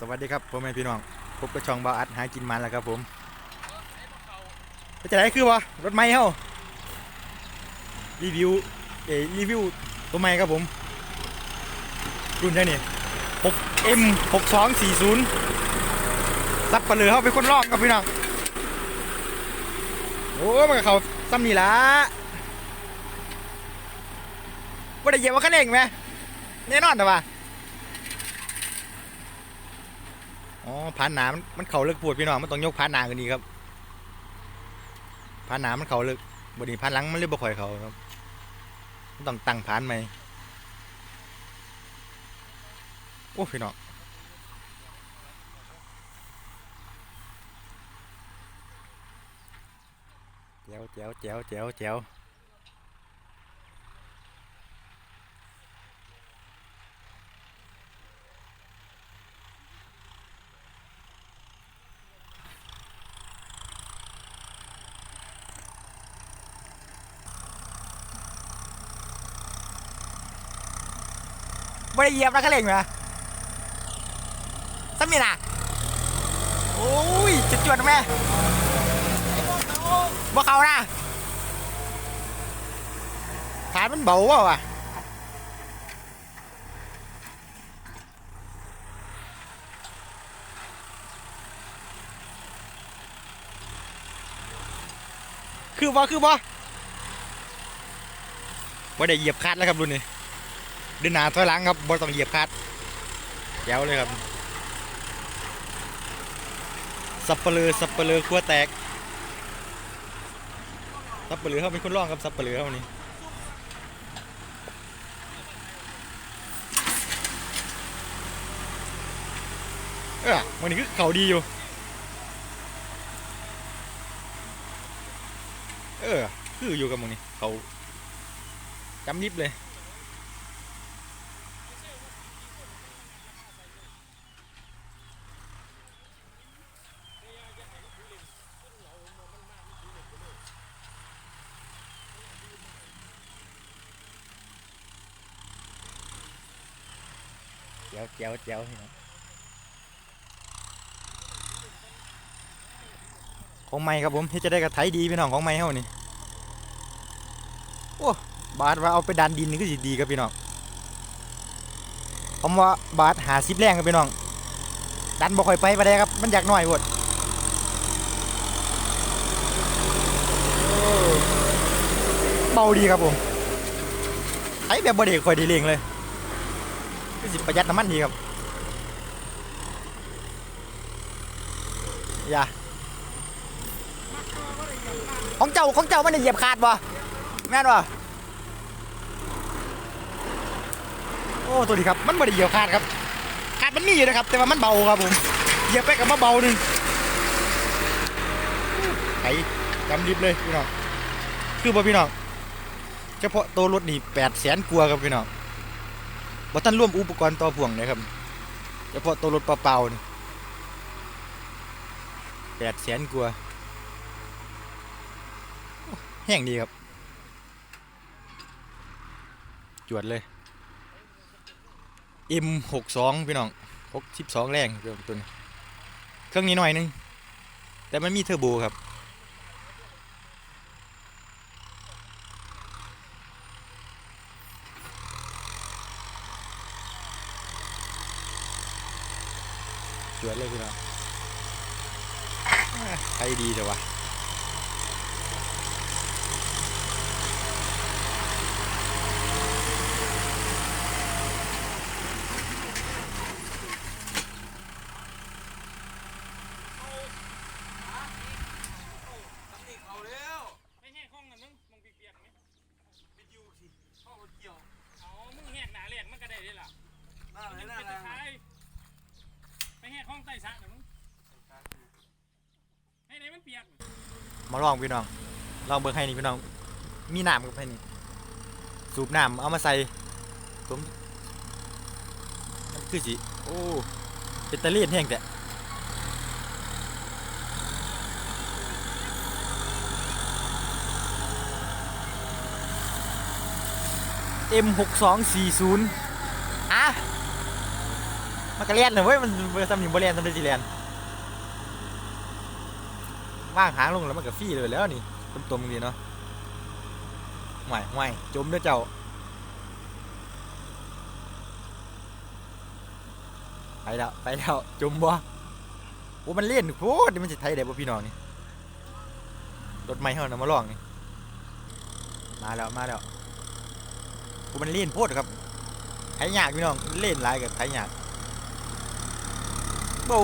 สวัสดีครับพ่อแม่พี่น้องพบกับช่องบาอัดหากินมันแล้วครับผมจะไหนคือวะรถไม้เฮารีวิวเอรีวิวตัวใหม่ครับผมรุ่นใช่นี่ 6M 6240ซับปะเลือเข้าเป็นคนรองครับพี่น้องโอ้มันก็เขาซ้ำนี่ละว่าได้เหยียบว่าคันเร่งไหมแน่นอนแต่ว่า อ๋อผานหนามันมันเข่าเลิกปวดพี่น้องมันต้องยกผานหนากันดีครับผานหนามันเข่าเลิกบดีผานหลังมันเรียบบ่ค่อยเขาครับมันต้องตั้งผานใหม่โอ้พี่น้องแจ๋วแจ๋วแจ๋วแจ๋วแจ๋ว ไม่ได้เหยียบนะกระเล่งเหรอสมิน่ะโอ้ยจุดจวดแม่บ่เขานะฐานมันเบาเปล่าวะคือบ่คือบ่บ่ได้เหยียบคาดแล้วครับรุ่นนี้ เดินหน้าถอยหลังครับบอต้องเหยียบคัดแจ๋วเลยครับ สับเปลือสับเปลือขั้วแตก สับเปลือเขาเป็นคนร้องครับสับเปลือเขานี่เออวันนี้คือเขาดีอยู่ เออ คืออยู่กับมึงนี่เขาจำนิบเลย จียวเจียวเจียวพี่น้องของใหม่ครับผมที่จะได้กระไถดีพี่น้องของใหม่เฮานี่โอ้บาทว่าเอาไปดันดินนี่ก็สิดีครับพี่น้องผมว่าบาทหาซิบแรงครับพี่น้องดันบ่ค่อยไปไปได้ครับมันอยากหน่อยหมดเบาดีครับผมไถแบบบ่ได้ค่อยดีเร่งเลย ก็สิประหยัดน้ำมันดีครับ อย่า ของเจ้าของเจ้ามันได้เหยียบขาดบ่แม่นบ่โอ้ ตัวนี้ครับ มันไม่ได้เหยียบขาดครับ ขาดมันมีอยู่นะครับ แต่ว่ามันเบาครับผมเหยียบไปกับมาเบาหนึ่งไถจำริบเลยพี่น้อง คือบ่พี่น้อง เฉพาะตัวรถนี่แปดแสนกว่าครับพี่น้อง บ่ท่านร่วมอุปกรณ์ต่อพ่วงนะครับเฉพาะตัวรถเปล่าๆนี่แปดแสนกว่าแห้งดีครับ จวดเลย M62 พี่น้อง62 แรงเรื่องตัวนี้เครื่องนี้หน่อยนึง แต่มันมีเทอร์โบครับ เลยพี่น้องอ่าใครดีเถอะวะไม่แห้งห้องกันมึงมึงเปียกๆไหมไปยูสิเข้าเกี่ยวเอามึงแห้งหนาแหลกมันก็ได้เลยล่ะหน้ามันไหนยังหน้าเป็น อะไรตะไคร้ไม่แห้งห้องใต้สระกันมึงให้ไหนมันเปียกมาลองพี่น้องลองเบิ่งให้นี่พี่น้อง มีน้ำกับให้นี่ สูบน้ำเอามาใส่ผมมันคือสิ โอ้เป็นตะเลียนแห้งแต่เอ็มหกสองสี่ศูนย์อะ มันก็เลียนเลยเว้ยมันเบอร์ซัมนิงบเลียนซัมเดจิเลียนว่างหางลงแล้วมันก็ฟรีเลยแล้วนี่ต้มตมดีเนาะห่วยห่วยจมเด้อเจ้าไปแล้วไปแล้วจมบ่โอ้มันเล่นโคตรนี่มันจะไทยได้บ่พี่น้องนี่รถไม้เฮานะมาลองนี่มาแล้วมาแล้วโอ้มันเล่นโพดครับไทยยากพี่น้องเล่นหลายกับไทยยาก เบา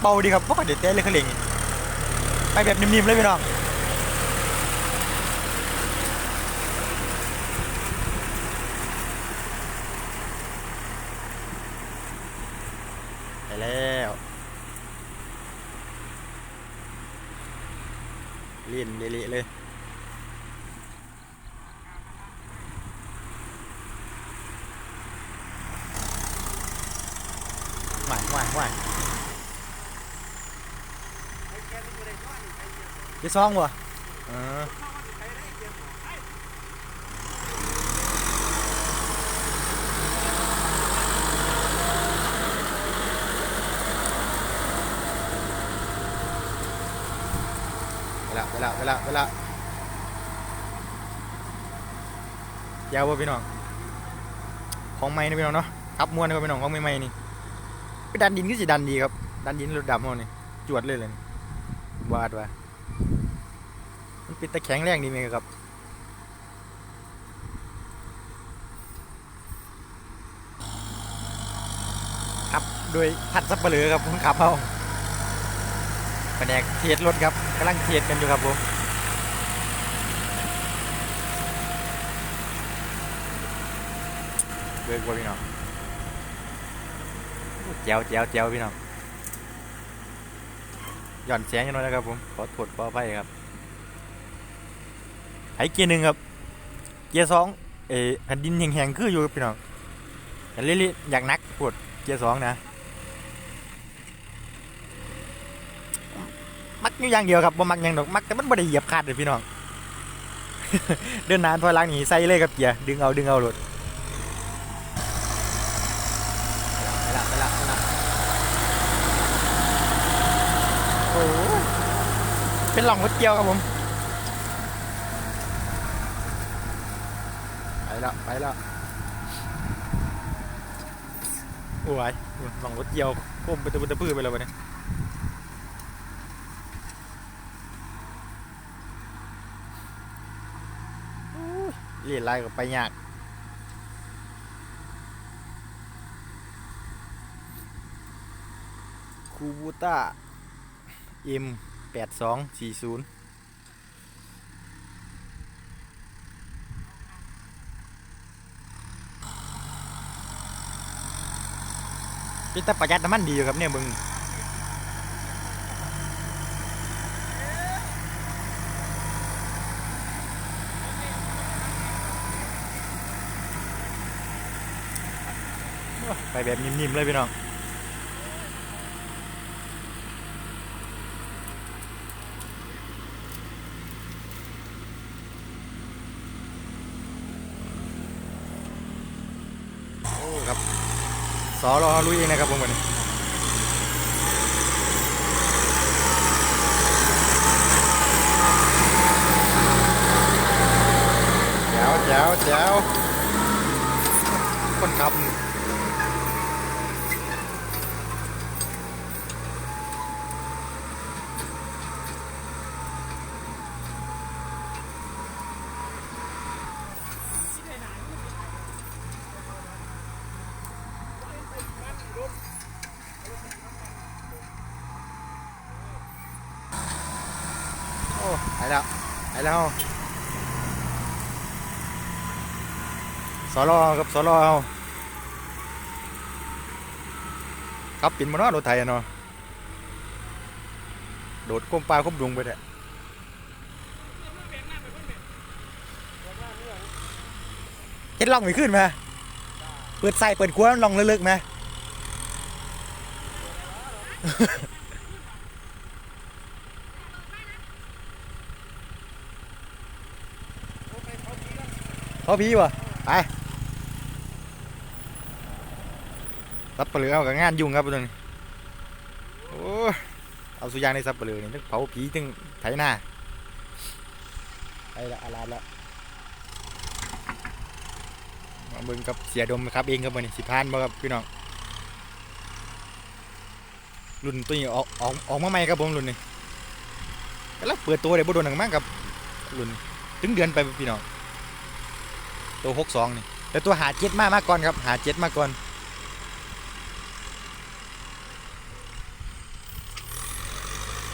เบาดีครับเพราะเดี๋ยวเต้เลยเขาเล่งไปแบบนิ่มๆเลยพี่น้องไปแล้วเล่นเละเลยห วานหวานหวานจะซองวะเออเวลาเวลาเวลาเวลายาวบ่พี่น้อง ของใหม่นะพี่น้องเนาะขับมวนนะพี่น้องของใหม่ๆนี่ ไปดันดินก็สิดันดีครับ ดันดินรถดำเขานี่จวดเลยเลยวาดว่ามันเป็นตะแข็งแรงดีไหมครับขับโดยพัดซับเปลือครับผมขับเอาแผนกเทียดรถครับกำลังเทียดกันอยู่ครับผมเบิกว่าพี่น้อง แจวแจวแจวพี่น้องหย่อนเสียงกันหน่อยนะครับผมขอโทษขออภัยครับไอ้เกียร์หนึ่งครับ เกียร์สองเออแผ่นดินแห้งๆคืออยู่พี่น้องอย่าเล่นๆอยากนักปวดเกียร์สองนะมักอยู่อย่างเดียวครับบ่มักอย่างดอกมักแต่มันบ่ได้เหยียบคาดเลยพี่น้อง เดินนานถอยหลังหนีใส่เลยครับเกียร์ดึงเอาดึงเอาหลดไปละไปละไปละโอ้ย เป็นหล่องรถเกียวครับผม ไปละไปละโอ้ยหล่องรถเกียวก้มไปตะบุตะพื้ไปแล้ววะเนี่ยเรียนไรก็ไปยากคูบูต้า M แปดสองสี่ศูนย์พี่ตาประหยัดน้ำมันดีอยู่ครับเนี่ยมึงไปแบบนิ่มๆเลยพี่น้อง โอ้ครับ สอรอลุยเองนะครับผมวันนี้แจ๋วแจ๋วแจ๋วคนขับ โอ้หายแล้วหายแล้วสอรอครับสอรอเอาครับปินมาเนาะรถไทยอะเนาะโดดก้มปลาก้มดุงไปเนี่ยเห็นล่องไม่ขึ้นไหมเปิดใส่เปิดครัวลองลึกๆไหม เขาพีวะไปซับเปลือเอากับงานยุ่งครับตัวนี้โอ้เอาสุยางในซับเปลือนี่ทั้งเผาผีทั้งไถหน้าไปละอาลาละมาเบิ่งกับเสียดมครับเองครับวันสิพานบ่ครับพี่น้องรุ่นตัวนี้ออกออกออกมาใหม่ครับผมรุ่นนี้กำลังเปิดตัวเดี๋ยวบ่โดนหนังมากครับรุ่นถึงเดือนไปพี่น้อง ตัวหกสองนี่แต่ตัวหาเจ็ดมามาก่อนครับหาเจ็ดมาก่อน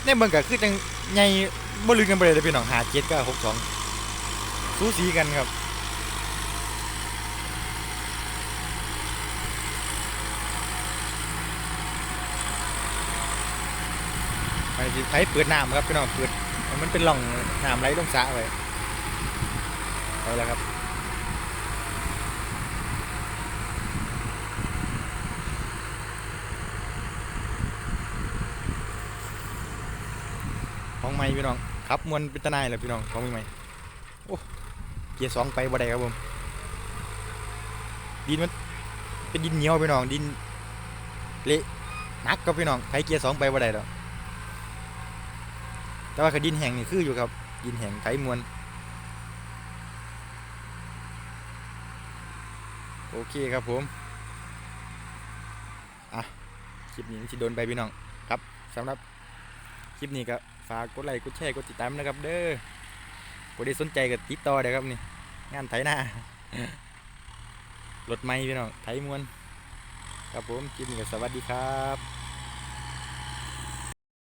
ในเมืองก็คือจังใหญ่บ่ลืมกันไปเลยเด้อพี่น้องหาเจ็ดก็หกสองสูสีกันครับไปใช้เปิดน้ำครับพี่น้องเปิดมันเป็นร่องน้ำไหลลงสระไปเอาละครับ ของใหม่พี่น้องครับมวนเป็นตนายเลยพี่น้องของใหม่โอ้เกียร์สองไปบ่ได้ครับผมดินมันเป็นดินเหนียวพี่น้องดินเละนักครับพี่น้องใช้เกียร์สองไปบ่ได้หรอกแต่ว่าคือดินแห้งนี่คืออยู่ครับดินแห้งไขมวลโอเคครับผมอะคลิปนี้มันจะโดนไปพี่น้องครับสำหรับคลิปนี้ก็ ฝากกดไลค์กดแชร์กดติดตามนะครับ เด้อผู้ใดสนใจก็ติดต่อได้ครับนี่งานไถนารถไม้พี่น้องไถมวลครับผมคลิปนี้ก็สวัสดีครับ